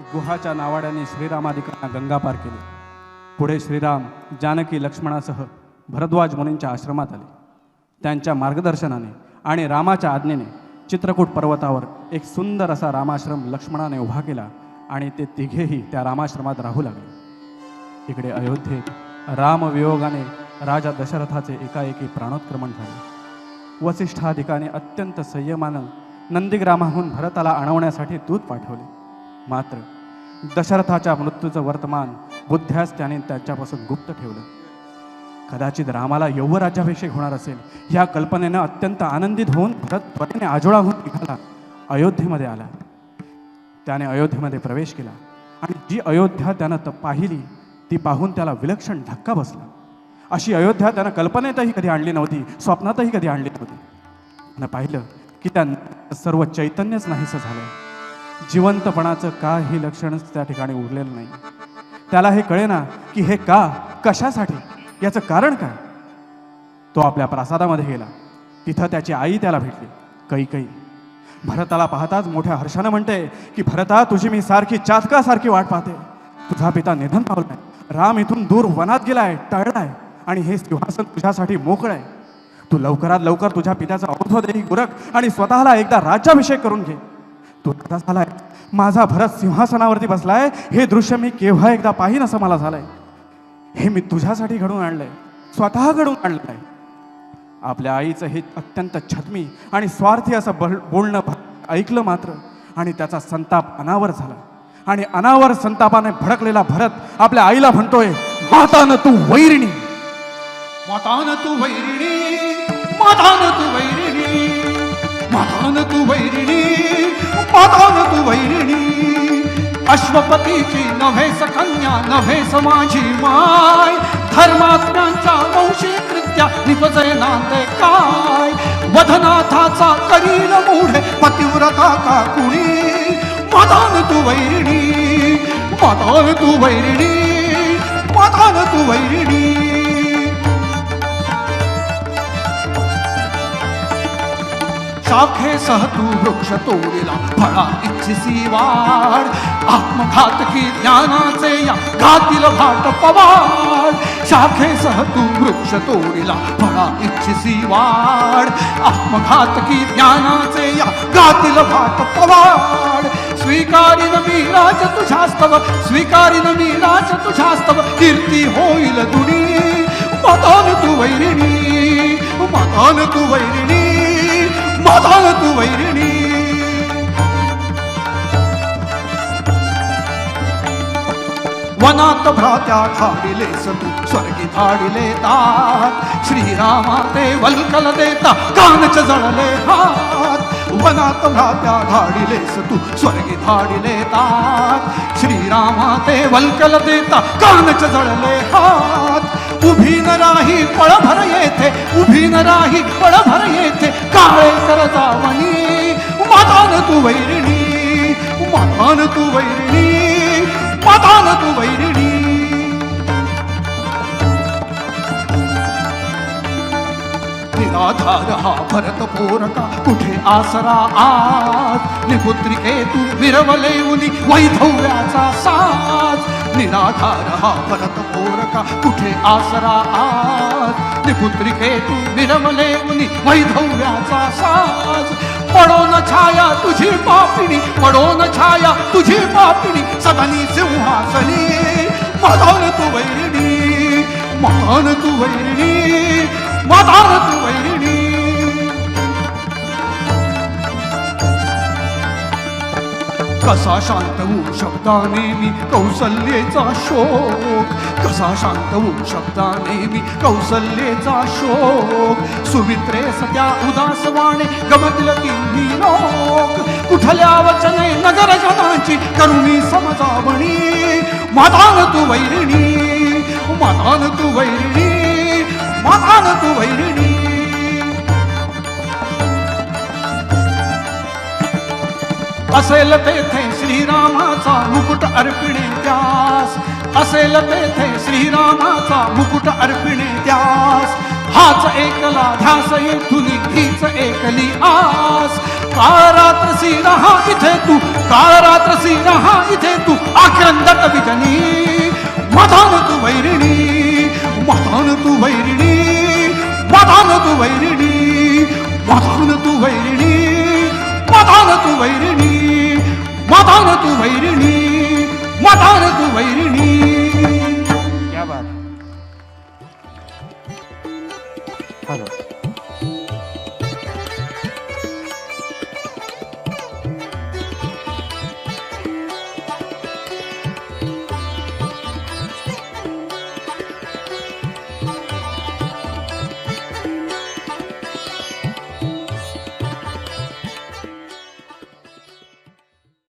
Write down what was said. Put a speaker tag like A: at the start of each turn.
A: गुहाच्या नावाड्याने श्रीरामाधिकांना गंगा पार केली. पुढे श्रीराम जानकी लक्ष्मणासह भरद्वाज मुनींच्या आश्रमात आले. त्यांच्या मार्गदर्शनाने आणि रामाच्या आज्ञेने चित्रकूट पर्वतावर एक सुंदर असा रामाश्रम लक्ष्मणाने उभा केला आणि ते तिघेही त्या रामाश्रमात राहू लागले. इकडे अयोध्येत रामवियोगाने राजा दशरथाचे एकाएकी प्राणोत्क्रमण झाले. वसिष्ठाधिकाने अत्यंत संयमानं नंदीग्रामाहून भरताला आणवण्यासाठी दूत पाठवले. मात्र दशरथाच्या मृत्यूचं वर्तमान बुद्ध्यास त्याने त्यांच्यापासून गुप्त ठेवलं. कदाचित रामाला यौवराज्याभिषेक होणार असेल ह्या कल्पनेनं अत्यंत आनंदित होऊन भरत त्वरेने होऊन निघाला अयोध्येमध्ये आला. त्याने अयोध्येमध्ये प्रवेश केला आणि जी अयोध्या त्यानं त पाहिली ती पाहून त्याला विलक्षण धक्का बसला. अशी अयोध्या त्यानं कल्पनेतही कधी आणली नव्हती स्वप्नातही कधी आणली नव्हती. त्यानं पाहिलं की त्या सर्व चैतन्यच नाहीसं झालं जिवंतपणाचं का हे लक्षणच त्या ठिकाणी उरलेलं नाही? त्याला हे कळेना की हे का कशासाठी? याचं कारण काय? तो आपल्या प्रासादामध्ये गेला. तिथं त्याची आई त्याला भेटली. कैकई भरताला पाहताच मोठ्या हर्षानं म्हणते की भरता तुझी मी सारखी चातकासारखी वाट पाहते. तुझा पिता निधन पावलाय. राम इथून दूर वनात गेलाय टळलाय आणि हे सिंहासन तुझ्यासाठी मोकळ आहे. तू लवकरात लवकर तुझ्या पित्याचा औषधही गुरक आणि स्वतःला एकदा राज्याभिषेक करून घे. तुटका झालाय माझा भरत सिंहासनावरती बसलाय. हे दृश्य मी केव्हा एकदा पाहिन असं मला झालंय. हे मी तुझ्यासाठी घडून आणलंय. स्वतः घडून आणलंय. आपल्या आईचं हे अत्यंत छत्मी आणि स्वार्थी असं बल बोलणं ऐकलं मात्र आणि त्याचा संताप अनावर झाला. आणि अनावर संतापाने भडकलेला भरत आपल्या आईला म्हणतोय मातान तू वैरिणी.
B: मातान तू वैरिणी मातान तू वैरिणी. अश्वपतीची नव्हे सकन्या नव्हे समाजी माय. धर्मात्म्यांच्या वंशी कृत्या निपजय नांदे काय? वधनाथाचा करील मूढे पतिव्रता का कुणी? मदान तू वैरिणी मदान तू वैरिणी मदान तू वैरिणी. शाखेसह तू वृक्ष तोडीला फळा इच्छिसी वाढ आत्मघातकी ज्ञानाचे या घातील भाट पवाड शाखेसह तू वृक्ष तोडीला फळा इच्छिसी वाढ आत्मघातकी ज्ञानाचे या घातील भाट पवाड स्वीकारीन मी राज तुझास्तव स्वीकारीन मी राज तुझास्तव कीर्ती होईल दुनी. मतान तू वैरिणी मतान तू वैरिणी. मतान तू वैरिणी वनात भ्रात्या खाडिले तू स्वर्गी धाडिले तात श्रीरामा ते वल्कल देता कानच जळले हात वनात भ्रात्या धाडिले तू स्वर्गी धाडिले तात श्रीरामा ते वल्कल देता कानच जळले हात उभी न राही पळभर येथे उभी न राही पळभर येथे काळे करता मनी मातान तू वैरिणी मातान तू वैरिणी मातान तू वैरिणी. निराधार हा भरत पोरका कुठे आसरा आज? निपुत्रिके तू विरवले उनी वैधव्याचा साज. निराधार हा भरत पोरका कुठे आसरा आज? निपुत्रिके तू विरवले मुनी वैधव्याचा साज. पडो न छाया तुझी पापिणी पडो न छाया तुझी पापिणी सदनी सिंहासनी. मदान तू वैरिणी महान तू वैरिणी. मदान कसा शांत होऊ शब्दाने मी कौसल्येचा शोक. कसा शांत होऊ शब्दाने मी कौसल्येचा शोक. सुमित्रे सत्या उदासवाणे गमतल तिन्ही लोक. कुठल्या वचने नगर जनाची करुणी समजावणी? मातान तू वैरिणी. मातान तू वैरिणी. मातान तू वैरिणी. असेल तेथे श्रीरामाचा मुकुट अर्पिणे त्यास. असेल तेथे श्रीरामाचा मुकुट अर्पिणे त्यास. हाच एकला ध्यास येथून हीच एकली आस. काळ रात्र सी रहा इथे तू? काळ रात्र सी रहा इथे तू? आक्रंदक विजनी मधान तू वैरिणी मधान तू वैरिणी मधान तू वैरिणी मधान तू वैरिणी मधान तू वैरिणी. तू वैरिणी मदान तू वैरिणी.
A: क्या बात. हॅलो.